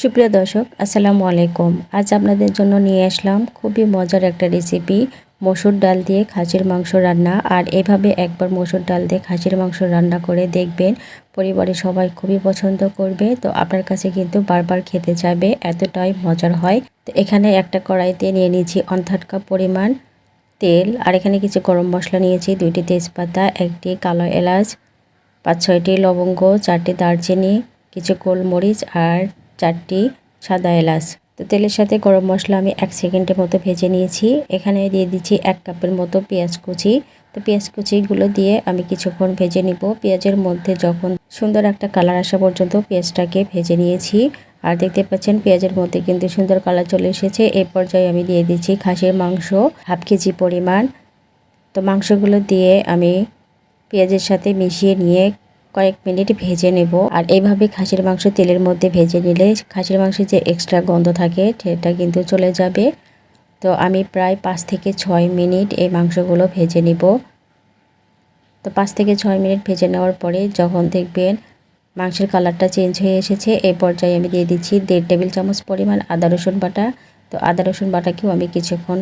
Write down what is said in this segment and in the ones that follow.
সুপ্রিয় দর্শক, আসসালামু আলাইকুম। আজ আপনাদের জন্য নিয়ে আসলাম খুবই মজার একটা রেসিপি মসুর ডাল দিয়ে খাসির মাংস রান্না। আর এভাবে একবার মসুর ডাল দিয়ে খাসির মাংস রান্না করে দেখবেন, পরিবারের সবাই খুবই পছন্দ করবে। তো আপনার কাছে কিন্তু বারবার খেতে চাইবে, এতটাই মজার হয়। তো এখানে একটা কড়াইতে নিয়ে নিয়েছি অন্থাট কাপ পরিমাণ তেল। আর এখানে কিছু গরম মশলা নিয়েছি, দুইটি তেজপাতা, একটি কালো এলাচ, পাঁচ ছয়টি লবঙ্গ, চারটি দারচিনি, কিছু গোলমরিচ আর চারটি সাদা এলাচ। তো তেলের সাথে গরম মশলা আমি এক সেকেন্ডের মতো ভেজে নিয়েছি। এখানে দিয়ে দিচ্ছি এক কাপের মতো পেঁয়াজ কুচি। তো পেঁয়াজ কুচিগুলো দিয়ে আমি কিছুক্ষণ ভেজে নিব। পেঁয়াজের মধ্যে যখন সুন্দর একটা কালার আসা পর্যন্ত পেঁয়াজটাকে ভেজে নিয়েছি। আর দেখতে পাচ্ছেন পেঁয়াজের মধ্যে কিন্তু সুন্দর কালার চলে এসেছে। এই পর্যায়ে আমি দিয়ে দিচ্ছি খাসির মাংস, হাফ কেজি পরিমাণ। তো মাংসগুলো দিয়ে আমি পেঁয়াজের সাথে মিশিয়ে নিয়ে কয়েক মিনিট ভেজে নেব। আর এইভাবে খাসির মাংস তেলের মধ্যে ভেজে নিলে খাসির মাংসের যে এক্সট্রা গন্ধ থাকে, সেটা কিন্তু চলে যাবে। তো আমি প্রায় পাঁচ থেকে ছয় মিনিট এই মাংসগুলো ভেজে নিব। তো পাঁচ থেকে ছয় মিনিট ভেজে নেওয়ার পরে যখন দেখবেন মাংসের কালারটা চেঞ্জ হয়ে এসেছে এই পর্যায়ে আমি দিয়ে দিচ্ছি দেড় টেবিল চামচ পরিমাণ আদা রসুন বাটা। তো আদা রসুন বাটাকেও আমি কিছুক্ষণ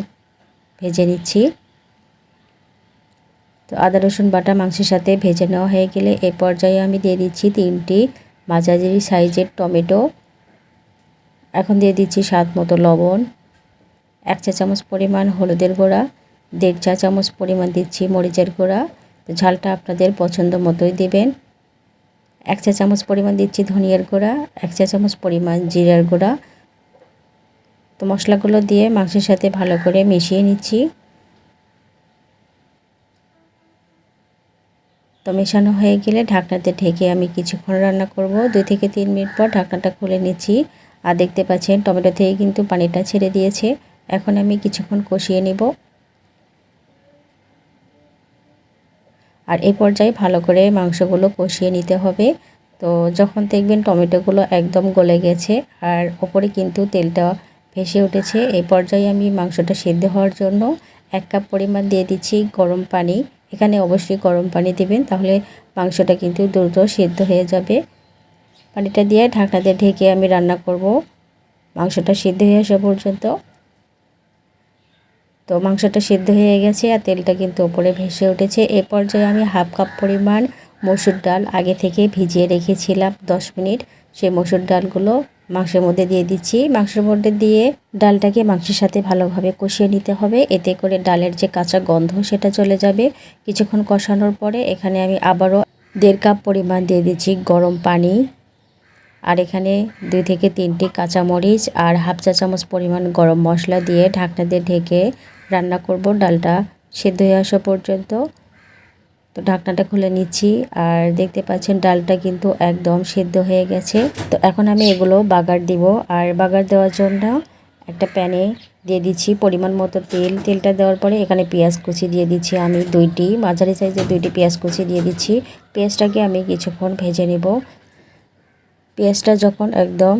ভেজে নিচ্ছি। তো আদা, রসুন, বাটা, মাংসের সাথে ভেজে নেওয়া হয়ে গেলে এ পর্যায়ে আমি দিয়ে দিচ্ছি তিনটি মাঝারি সাইজের টমেটো। এখন দিয়ে দিচ্ছি স্বাদ মতো লবণ, এক চা চামচ পরিমাণ হলুদের গুঁড়া, দেড় চা চামচ পরিমাণ দিচ্ছি মরিচের গুঁড়া। তো ঝালটা আপনাদের পছন্দ মতোই দেবেন। এক চা চামচ পরিমাণ দিচ্ছি ধনিয়ার গুঁড়া, এক চা চামচ পরিমাণ জিরার গুঁড়া। তো মশলাগুলো দিয়ে মাংসের সাথে ভালো করে মিশিয়ে নিচ্ছি। তো মেশানো হয়ে গেলে ঢাকনাতে ঢেকে আমি কিছুক্ষণ রান্না করব। দুই থেকে তিন মিনিট পর ঢাকনাটা খুলে নিচ্ছি। আর দেখতে পাচ্ছেন টমেটো থেকে কিন্তু পানিটা ছেড়ে দিয়েছে। এখন আমি কিছুক্ষণ কষিয়ে নেব। আর এই পর্যায়ে ভালো করে মাংসগুলো কষিয়ে নিতে হবে। তো যখন দেখবেন টমেটোগুলো একদম গলে গেছে আর ওপরে কিন্তু তেলটা ভেসে উঠেছে এই পর্যায়ে আমি মাংসটা সিদ্ধ হওয়ার জন্য এক কাপ পরিমাণ দিয়ে দিচ্ছি গরম পানি। এখানে অবশ্যই গরম পানি দেবেন, তাহলে মাংসটা কিন্তু দ্রুত সিদ্ধ হয়ে যাবে। পানিটা দিয়ে ঢাকনা দিয়ে ঢেকে আমি রান্না করব। মাংসটা সিদ্ধ হয়ে আসা পর্যন্ত। তো মাংসটা সিদ্ধ হয়ে গেছে আর তেলটা কিন্তু ওপরে ভেসে উঠেছে। এ পর্যায়ে আমি হাফ কাপ পরিমাণ মসুর ডাল আগে থেকে ভিজিয়ে রেখেছিলাম দশ মিনিট। সেই মসুর ডালগুলো মাংসের মধ্যে দিয়ে দিচ্ছি। মাংসের মধ্যে দিয়ে ডালটাকে মাংসের সাথে ভালোভাবে কষিয়ে নিতে হবে। এতে করে ডালের যে কাঁচা গন্ধ সেটা চলে যাবে। কিছুক্ষণ কষানোর পরে এখানে আমি আবারও দেড় কাপ পরিমাণ দিয়ে দিচ্ছি গরম পানি। আর এখানে দুই থেকে তিনটি কাঁচামরিচ আর হাফ চা চামচ পরিমাণ গরম মশলা দিয়ে ঢাকনা দিয়ে ঢেকে রান্না করব। ডালটা সেদ্ধ হয়ে আসা পর্যন্ত তো ঢাকনাটা খুলে নিচ্ছি আর দেখতে পাচ্ছেন ডালটা কিন্তু একদম সিদ্ধ হয়ে গেছে। তো এখন আমি এগুলো বাগার দিব আর বাগার দেওয়ার জন্য একটা প্যানে দিয়ে দিচ্ছি পরিমাণ মতো তেল। তেলটা দেওয়ার পরে এখানে পেঁয়াজ কুচি দিয়ে দিচ্ছি আমি দুইটি, মাঝারি সাইজের দুইটি পেঁয়াজ কুচি দিয়ে দিচ্ছি। পেঁয়াজটাকে আমি কিছুক্ষণ ভেজে নেব। পেঁয়াজটা যখন একদম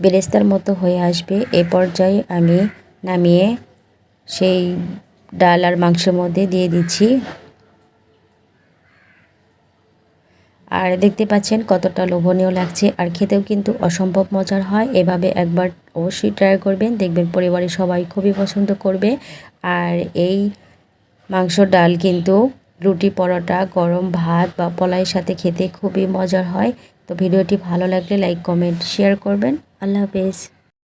বেরেস্তার মতো হয়ে আসবে, এ পর্যায়ে আমি নামিয়ে সেই ডাল আর মাংসের মধ্যে দিয়ে দিচ্ছি। আর দেখতে পাচ্ছেন কতটা লোভনীয় লাগছে। আর খেতেও কিন্তু অসম্ভব মজার হয়। এভাবে একবার অবশ্যই ট্রাই করবেন। দেখবেন পরিবারের সবাই খুবই পছন্দ করবে। আর এই মাংস ডাল কিন্তু রুটি পরোটা, গরম ভাত বা পলাইয়ের সাথে খেতে খুবই মজার হয়। তো ভিডিওটি ভালো লাগলে লাইক কমেন্ট শেয়ার করবেন। আল্লাহ হাফেজ।